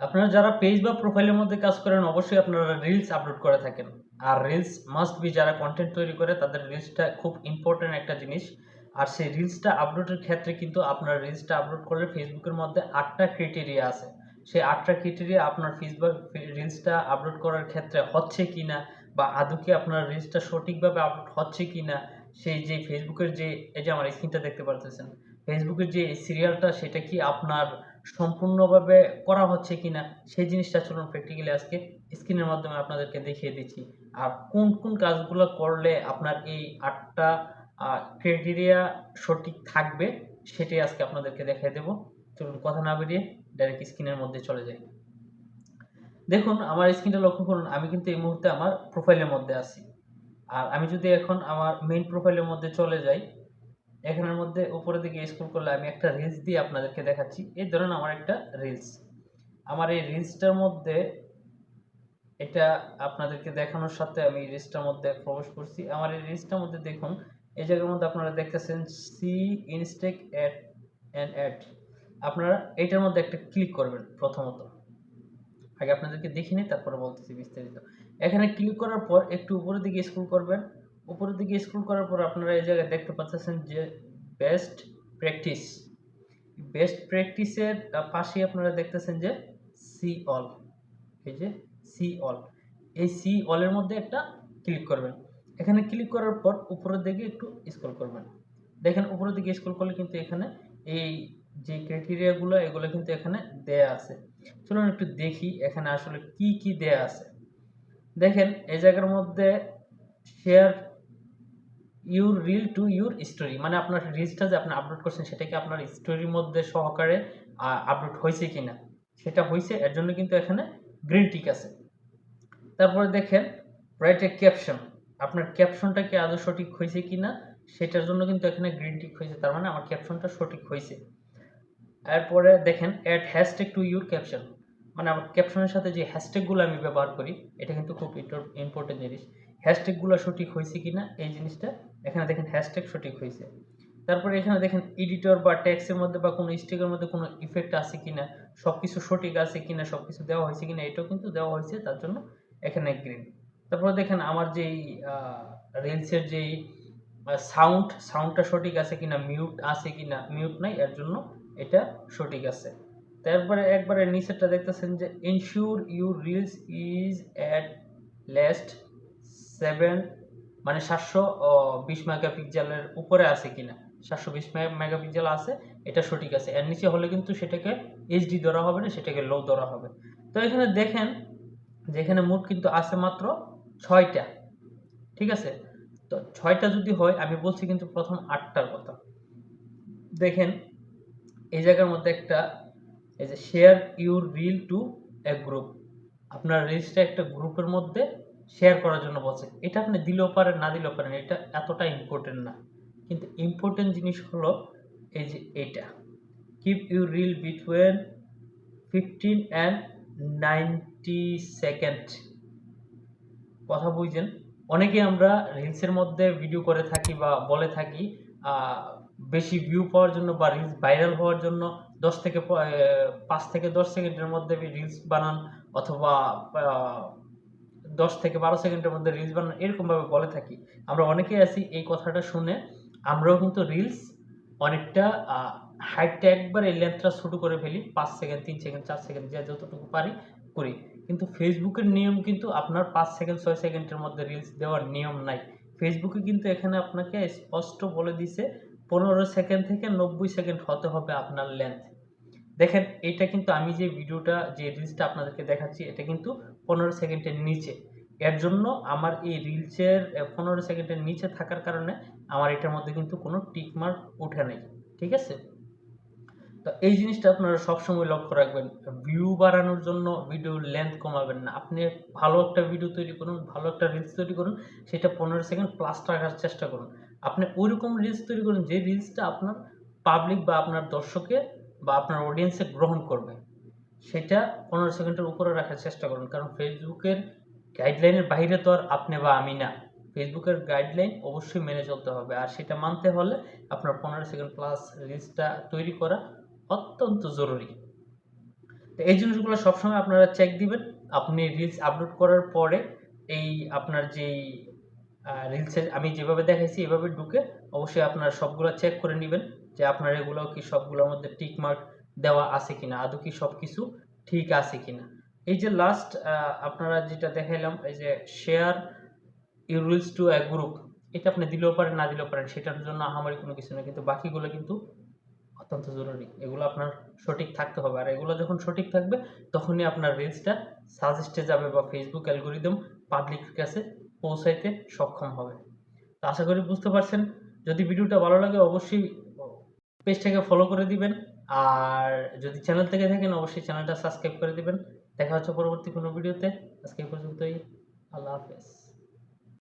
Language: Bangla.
আপনারা যারা পেজ বা প্রোফাইলের মধ্যে কাজ করেন, অবশ্যই আপনারা রিলস আপলোড করে থাকেন। আর রিলস মাস্ট বি যারা কন্টেন্ট তৈরি করে, তাদের রিলসটা খুব ইম্পর্টেন্ট একটা জিনিস। আর সেই রিলসটা আপলোডের ক্ষেত্রে কিন্তু আপনার রিলসটা আপলোড করলে ফেসবুকের মধ্যে আটটা ক্রাইটেরিয়া আছে। সেই আটটা ক্রাইটেরিয়া আপনার ফেসবুক রিলসটা আপলোড করার ক্ষেত্রে হচ্ছে কি না বা আদৌ কি আপনার রিলসটা সঠিকভাবে আপলোড হচ্ছে কি না সেই যে ফেসবুকের যে, এই যে আমার স্ক্রিনটা দেখতে পারতেছেন ফেসবুকের যে সিরিয়ালটা সেটা কি আপনার সম্পূর্ণভাবে করা হচ্ছে কিনা, সেই জিনিসটা চলুন প্র্যাকটিক্যালি আজকে স্ক্রিনের মাধ্যমে আপনাদেরকে দেখিয়ে দিচ্ছি। আর কোন কোন কাজগুলো করলে আপনার এই আটটা ক্রাইটেরিয়া সঠিক থাকবে, সেটাই আজকে আপনাদেরকে দেখিয়ে দেব। চলুন কথা না বেরিয়ে ডাইরেক্ট স্ক্রিনের মধ্যে চলে যাই। দেখুন, আমার স্ক্রিনটা লক্ষ্য করুন, আমি কিন্তু এই মুহূর্তে আমার প্রোফাইলের মধ্যে আছি। আর আমি যদি এখন আমার মেইন প্রোফাইলের মধ্যে চলে যাই এখানের মধ্যে উপরের দিকে স্ক্রল করলে আমি একটা রিলস দিয়ে আপনাদেরকে দেখাচ্ছি। এই ধরেন আমার একটা রিলস আমার এই রিলসটার মধ্যে এটা আপনাদেরকে দেখানোর সাথে আমি রিলসটার মধ্যে প্রবেশ করছি। আমার এই রিলসটার মধ্যে দেখুন, এই জায়গার মধ্যে আপনারা দেখতেছেন সি ইনস্টেক অ্যাড অ্যান্ড অ্যাড আপনারা এটার মধ্যে একটা ক্লিক করবেন প্রথমত। আগে আপনাদেরকে দেখিনি, তারপরে বলতেছি বিস্তারিত। এখানে ক্লিক করার পর একটু উপরের দিকে স্ক্রল করবেন। উপরের দিকে স্ক্রল করার পর আপনারা এই জায়গায় দেখতে পাচ্ছেন যে বেস্ট প্র্যাকটিস বেস্ট প্র্যাকটিসের পাশে আপনারা দেখতেছেন যে সি অল এই যে সি অল এই সি অলের মধ্যে একটা ক্লিক করবেন। এখানে ক্লিক করার পর উপরের দিকে একটু স্ক্রল করবেন। দেখেন উপরের দিকে স্ক্রল করলে কিন্তু এখানে এই যে ক্রাইটেরিয়াগুলো এগুলো কিন্তু এখানে দেয়া আছে। চলুন একটু দেখি এখানে আসলে কি কি দেয়া আছে। দেখেন এই জায়গার মধ্যে share your reel to your story মানে আপনার রিলসটা যে আপনি আপলোড করছেন সেটাকে আপনার স্টোরির মধ্যে সহকারে আপলোড হয়েছে কিনা? সেটা হয়েছে, এর জন্য কিন্তু এখানে গ্রিন টিক আছে। তারপরে দেখেন রাইট এ ক্যাপশন আপনার ক্যাপশনটা কি আদৌ সঠিক হয়েছে কিনা, সেটার জন্য কিন্তু এখানে গ্রিন টিক হয়েছে, তার মানে আমার ক্যাপশনটা সঠিক হয়েছে। এরপরে দেখেন add hashtag to your caption মানে আমার ক্যাপশনের সাথে যে হ্যাশট্যাগুলো আমি ব্যবহার করি, এটা কিন্তু খুব ইম্পর্টেন্ট জিনিস। হ্যাশট্যাগুলো সঠিক হয়েছে কিনা এই জিনিসটা, এখানে দেখেন হ্যাশট্যাগ সঠিক হয়েছে। তারপরে এখানে দেখেন এডিটর বা ট্যাক্সের মধ্যে বা কোনো স্টিকের মধ্যে কোনো ইফেক্ট আছে কি না সব কিছু সঠিক আছে কি না সব কিছু দেওয়া হয়েছে কি না এটাও কিন্তু দেওয়া হয়েছে, তার জন্য এখানে গ্রিন তারপরে দেখেন আমার যেই রিলসের যেই সাউন্ড সাউন্ডটা সঠিক আছে কি না মিউট আছে কি না মিউট নাই, এর জন্য এটা সঠিক আছে। তারপরে একবারে নিচেরটা দেখতেছেন যে ensure your reels is at least seven মানে সাতশো বিশ মেগাপিক্সেলের উপরে আছে কিনা? সাতশো বিশ মেগাপিক্সেল আছে, এটা সঠিক আছে। এর নিচে হলে কিন্তু সেটাকে এইচডি ধরা হবে না, সেটাকে লো ধরা হবে। তো এখানে দেখেন যে এখানে মোট কিন্তু আছে মাত্র ছয়টা, ঠিক আছে? তো ছয়টা যদি হয়, আমি বলছি কিন্তু প্রথম আটটার কথা। দেখেন, এই জায়গার মধ্যে একটা, এই যে share your reel to a group আপনার রিলসটা একটা গ্রুপের মধ্যে শেয়ার করার জন্য বলছে, এটা আপনি দিলেও পারেন, না দিলেও পারেন, এটা এতটা ইম্পর্টেন্ট না। কিন্তু ইম্পর্টেন্ট জিনিস হলো এই যে এটা। Keep you reel between fifteen and ninety second কথা বুঝছেন? অনেকে আমরা রিলসের মধ্যে ভিডিও করে থাকি বা বলে থাকি বেশি ভিউ পাওয়ার জন্য বা রিলস ভাইরাল হওয়ার জন্য দশ থেকে পাঁচ থেকে দশ সেকেন্ডের মধ্যে রিলস বানান অথবা দশ থেকে বারো সেকেন্ডের মধ্যে রিলস বানান, এরকমভাবে বলে থাকি। আমরা অনেকেই আছি এই কথাটা শুনে। আমরাও কিন্তু রিলস অনেকটা হাইটটা একবার এই লেন্থটা ছোটো করে ফেলি। পাঁচ সেকেন্ড, তিন সেকেন্ড, চার সেকেন্ড, যা যতটুকু পারি করি। কিন্তু ফেসবুকের নিয়ম কিন্তু আপনার পাঁচ সেকেন্ড, ছয় সেকেন্ডের মধ্যে রিলস দেওয়ার নিয়ম নাই। ফেসবুকে কিন্তু এখানে আপনাকে স্পষ্ট বলে দিছে, পনেরো সেকেন্ড থেকে নব্বই সেকেন্ড হতে হবে আপনার লেন্থ দেখেন, এটা কিন্তু আমি যে ভিডিওটা যে রিলসটা আপনাদেরকে দেখাচ্ছি, এটা কিন্তু পনেরো সেকেন্ডের নিচে। এর জন্য আমার এই রিলসের পনেরো সেকেন্ডের নিচে থাকার কারণে আমার এটার মধ্যে কিন্তু কোনো টিকমার্ক উঠে নেই, ঠিক আছে? তো এই জিনিসটা আপনারা সবসময় লক্ষ্য রাখবেন ভিউ বাড়ানোর জন্য ভিডিওর লেন্থ কমাবেন না। আপনি ভালো একটা ভিডিও তৈরি করুন, ভালো একটা রিলস তৈরি করুন, সেটা পনেরো সেকেন্ড প্লাস রাখার চেষ্টা করুন। আপনি ওইরকম রিলস তৈরি করুন, যে রিলসটা আপনার পাবলিক বা আপনার দর্শকে বা আপনার অডিয়েন্সে গ্রহণ করবে। সেটা পনেরো সেকেন্ডের উপরে রাখার চেষ্টা করুন, কারণ ফেসবুকের গাইডলাইনের বাইরে তো আর আপনি বা আমি না। ফেসবুকের গাইডলাইন অবশ্যই মেনে চলতে হবে। আর সেটা মানতে হলে আপনার পনেরো সেকেন্ড প্লাস রিলসটা তৈরি করা অত্যন্ত জরুরি। তো এই জিনিসগুলো সবসময় আপনারা চেক দিবেন। আপনি রিলস আপলোড করার পরে এই আপনার যেই রিলসের আমি যেভাবে দেখাইছি এভাবে ঢুকে অবশ্যই আপনারা সবগুলো চেক করে নেবেন যে আপনার এগুলো কি সবগুলোর মধ্যে টিক মার্ক দেওয়া আছে কিনা, আদৌ কি সব কিছু ঠিক আছে কিনা। এই যে লাস্ট আপনারা যেটা দেখাইলাম, এই যে share you reels to a group এটা আপনি দিলেও পারেন, না দিলেও পারেন, সেটার জন্য আমারই কোনো কিছু না, কিন্তু বাকিগুলো কিন্তু অত্যন্ত জরুরি। এগুলো আপনার সঠিক থাকতে হবে। আর এগুলো যখন সঠিক থাকবে, তখনই আপনার রিলসটা সাজেস্টে যাবে বা ফেসবুক অ্যালগোরিদম পাবলিকের কাছে পৌঁছাইতে সক্ষম হবে। তো আশা করি বুঝতে পারছেন। যদি ভিডিওটা ভালো লাগে, অবশ্যই পেজটাকে ফলো করে দিবেন। আর যদি চ্যানেল থেকে থাকেন, অবশ্যই চ্যানেলটা সাবস্ক্রাইব করে দিবেন। দেখা হচ্ছে পরবর্তী কোনো ভিডিওতে। আজকে পর্যন্তই। আল্লাহ হাফেজ।